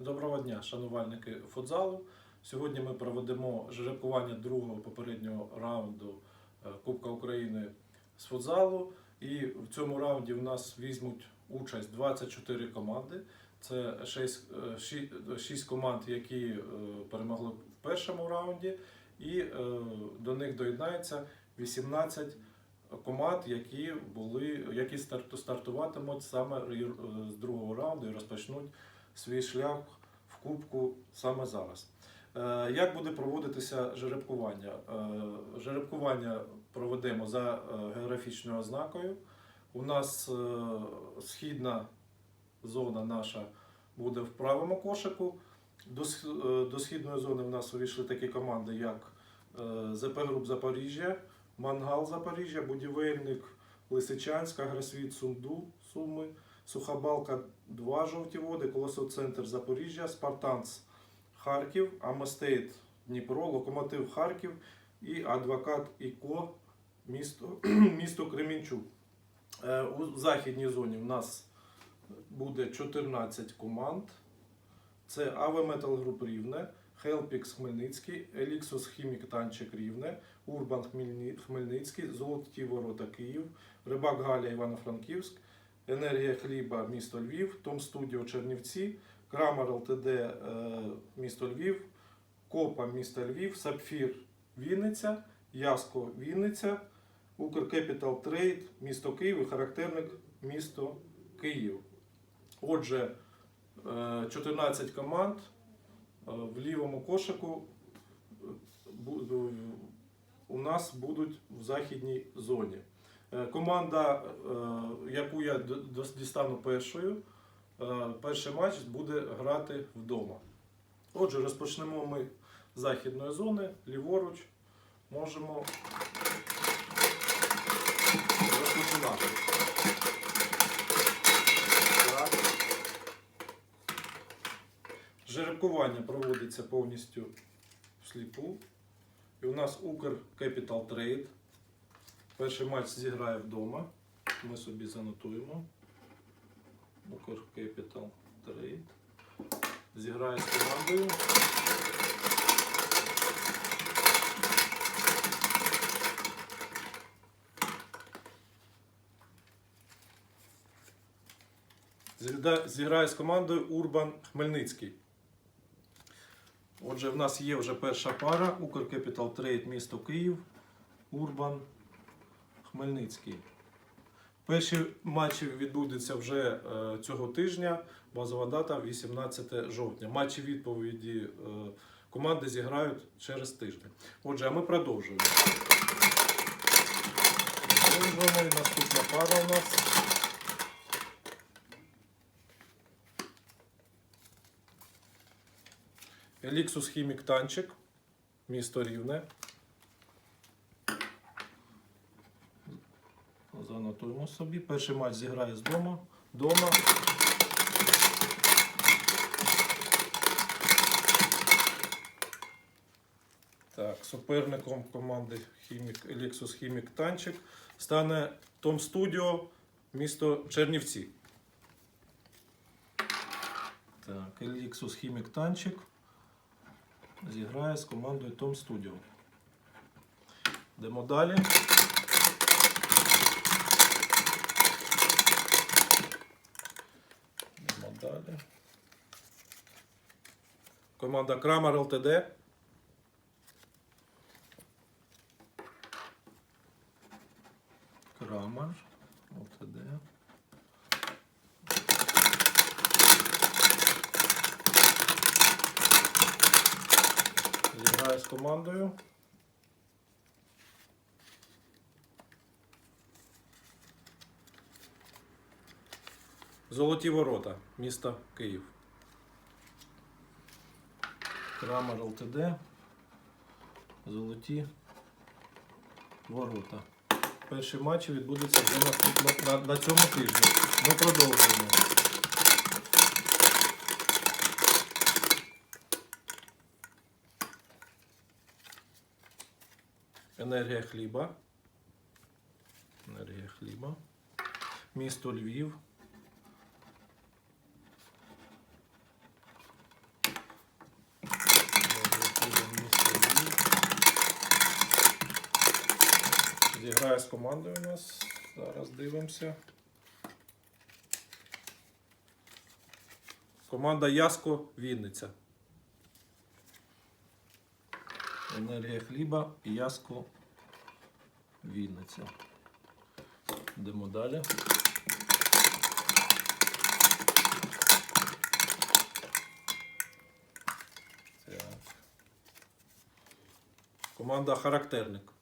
Доброго дня, шанувальники футзалу. Сьогодні ми проведемо жеребкування другого попереднього раунду е, Кубка України з футзалу. І в цьому раунді в нас візьмуть участь 24 команди. Це 6, 6 команд, які е, перемогли в першому раунді, і е, до них доєднається 18 команд, які були, які стартуватимуть саме е, з другого раунду і розпочнуть свій шлях в Кубку саме зараз. Е, Як буде проводитися жеребкування? Е, Жеребкування проведемо за е, географічною ознакою. У нас східна зона наша буде в правому кошику. До, сх- до східної зони в нас увійшли такі команди, як ЗП Груп Запоріжжя, Мангал Запоріжжя, Будівельник Лисичанськ, Агросвіт Сумду, Суми, Сухобалка 2 жовті води, Колосоцентр Запоріжжя, Спартанц Харків, Амостейт Дніпро, Локомотив Харків і Адвокат ІКО місто, місто Кремінчук. Е, У західній зоні в нас буде 14 команд. Це АВ Метал Груп Рівне, Хелпікс Хмельницький, Еліксос Хімік Танчик Рівне, Урбан Хмельницький, Золоті Ворота Київ, Рибак Галя Івано-Франківськ, Енергія хліба місто Львів, Том Студіо Чернівці, Крамер ЛТД е, місто Львів, Копа місто Львів, Сапфір Вінниця, Яско Вінниця, Укркепітал Трейд місто Київ і характерник місто Київ. Отже, е, 14 команд е, в лівому кошику е, у нас будуть в західній зоні. Е, Команда, е, яку я дістану першою, е, перший матч буде грати вдома. Отже, розпочнемо ми з західної зони, ліворуч. Можемо розпочинати. Так. Жеребкування проводиться повністю всліпу. І у нас Укр Capital Trade. Перший матч зіграє вдома. Ми собі занотуємо. Укр Capital Trade. Зіграє з командою. Зіграє з командою Урбан Хмельницький. Отже, в нас є вже перша пара. Укр Capital Trade місто Київ. Урбан Хмельницький. Перші матчі відбудуться вже е, цього тижня. Базова дата 18 жовтня. Матчі відповіді е, команди зіграють через тиждень. Отже, а ми продовжуємо. Продовжуємо. І Наступна пара у нас. Еліксус Хімік Танчик, місто Рівне. Занотуємо собі. Перший матч зіграє з дома. Дома. Так, суперником команди Хімік, Еліксус Хімік Танчик стане Том Студіо, місто Чернівці. Так, Еліксус Хімік Танчик зіграє з командою Том Studio. Йдемо далі. Йдемо далі. Команда Крамер ЛТД. Крамер ЛТД. Зіграє з командою. Золоті ворота, місто Київ. Крамер ЛТД. Золоті ворота. Перші матчі відбудуться вже на, на, на цьому тижні. Ми продовжуємо. Енергія хліба. Енергія хліба. Місто Львів. зіграє з командою у нас. Зараз дивимося. Команда Яско Вінниця. Енергія хліба Яско Вінниця. Йдемо далі. Так. Команда Характерник.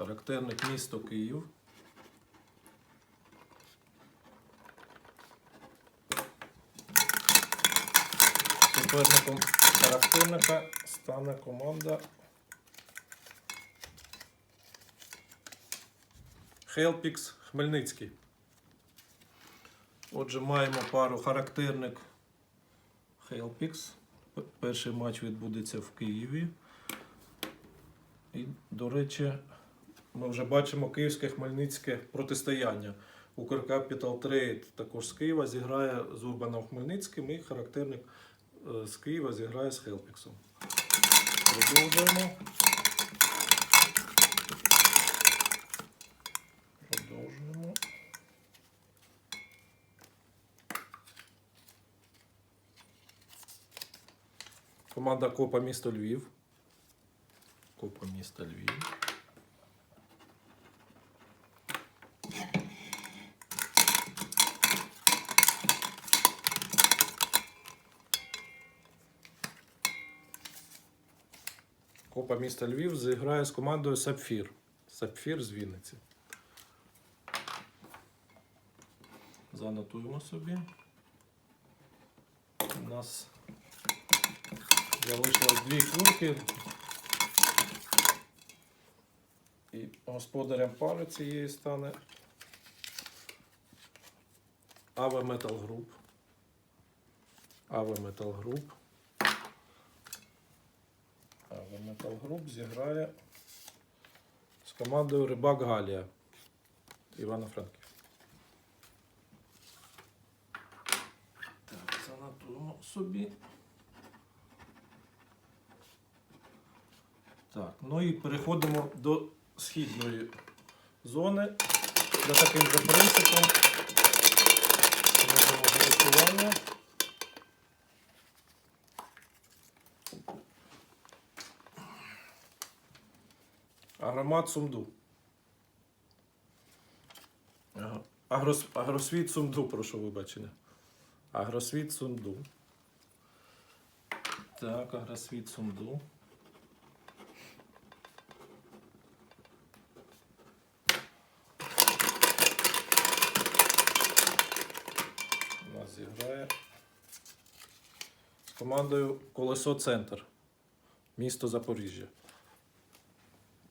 Характерник місто Київ. Суперником характерника стане команда Хелпікс Хмельницький. Отже, маємо пару характерник Хелпікс. Перший матч відбудеться в Києві. І, до речі, ми вже бачимо київське хмельницьке протистояння. Укркапітал Трейд також з Києва зіграє з Урбаном Хмельницьким і характерник е, з Києва зіграє з Хелпіксом. Продовжуємо. Продовжуємо. Команда Копа місто Львів. Копа міста Львів. Копа міста Львів зіграє з командою Сапфір. Сапфір з Вінниці. Занотуємо собі. У нас залишилось дві курки. І господарем пари цієї стане Ава Метал Груп. Ава Метал Груп. Метал Груп зіграє з командою Рибак Галія Івано-Франків. Так, занотуємо собі. Так, ну і переходимо до східної зони. За таким же принципом робимо голосування. Агромат Сумду. Агрос, агросвіт Сумду, прошу вибачення. Агросвіт Сумду. Так, агросвіт Сумду. У нас зіграє з командою Колесо Центр. Місто Запоріжжя.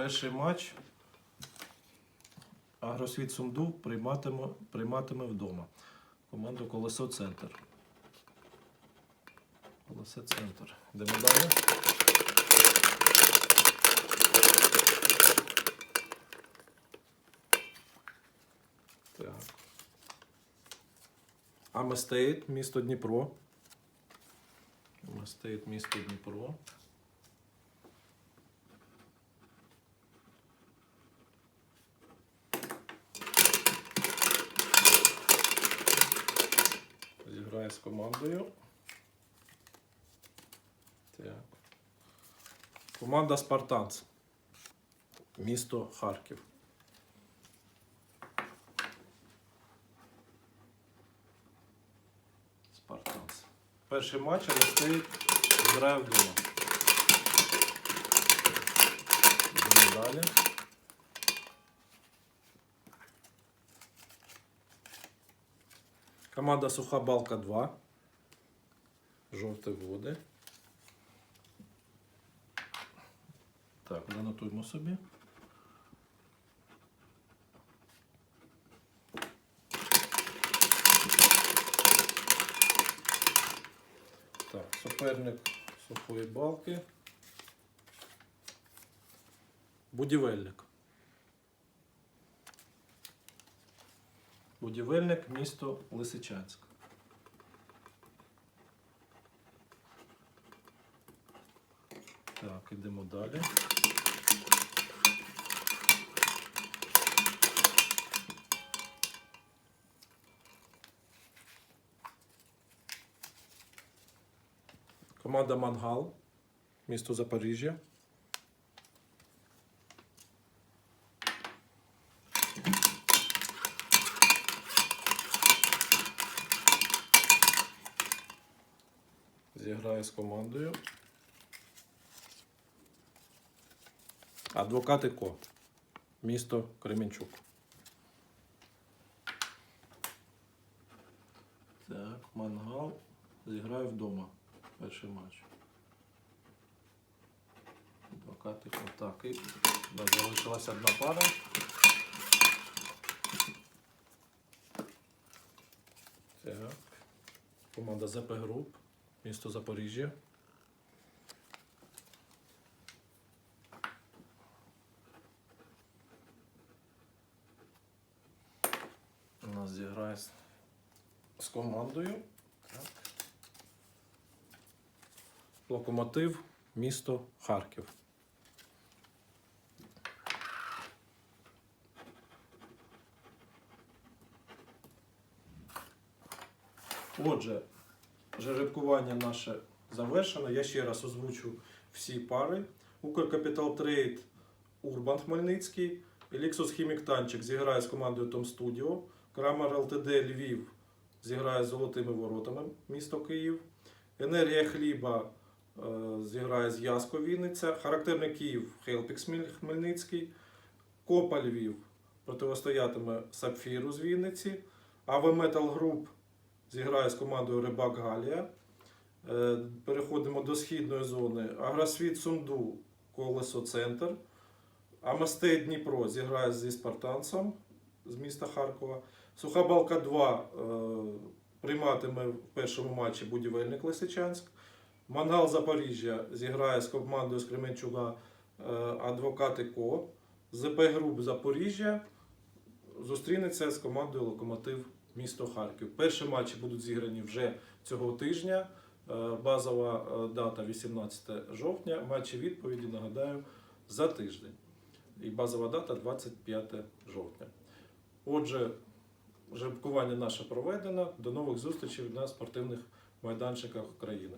Перший матч Агросвіт Сумду прийматиме, прийматиме вдома. Команду Колесо Центр. Колесо Центр. Йдемо далі. Так. Місто Дніпро. Аместейт, місто Дніпро. Зіграє з командою. Так. Команда Спартанц. Місто Харків. Спартанц. Перший матч, але стоїть грає далі. Команда Суха Балка 2. Жовті води. Так, занотуємо собі. Так, суперник сухої балки. Будівельник. Будівельник місто Лисичанськ. Так, ідемо далі. Команда Мангал, місто Запоріжжя. Зіграє з командою. Адвокати Ко. Місто Кременчук. Так, мангал. Зіграю вдома. Перший матч. Адвокати Ко. Так, і залишилась одна пара. Так. Команда ЗП Груп. Місто Запоріжжя. У нас зіграє з, з командою. Так. Локомотив, місто Харків. Отже, жеребкування наше завершено. Я ще раз озвучу всі пари. Укркапітал Трейд Урбан Хмельницький. Еліксус Хімік Танчик зіграє з командою Том Студіо. Крамер ЛТД Львів зіграє з золотими воротами місто Київ. Енергія хліба е, зіграє з Яско Вінниця. Характерний Київ Хелпікс Хмельницький. Копа Львів протистоятиме Сапфіру з Вінниці. АВ Метал Груп зіграє з командою Рибак Галія. Е, Переходимо до східної зони. Агросвіт Сунду, Колесо Центр. Амастей Дніпро зіграє зі Спартанцем з міста Харкова. Суха Балка 2 е, прийматиме в першому матчі будівельник Лисичанськ. Мангал Запоріжжя зіграє з командою з Кременчуга е, Адвокати Ко. ЗП Груп Запоріжжя зустрінеться з командою Локомотив місто Харків. Перші матчі будуть зіграні вже цього тижня. Е, Базова е, дата 18 жовтня. Матчі відповіді нагадаю за тиждень. І базова дата 25 жовтня. Отже, жеребкування наше проведено. До нових зустрічей на спортивних майданчиках України.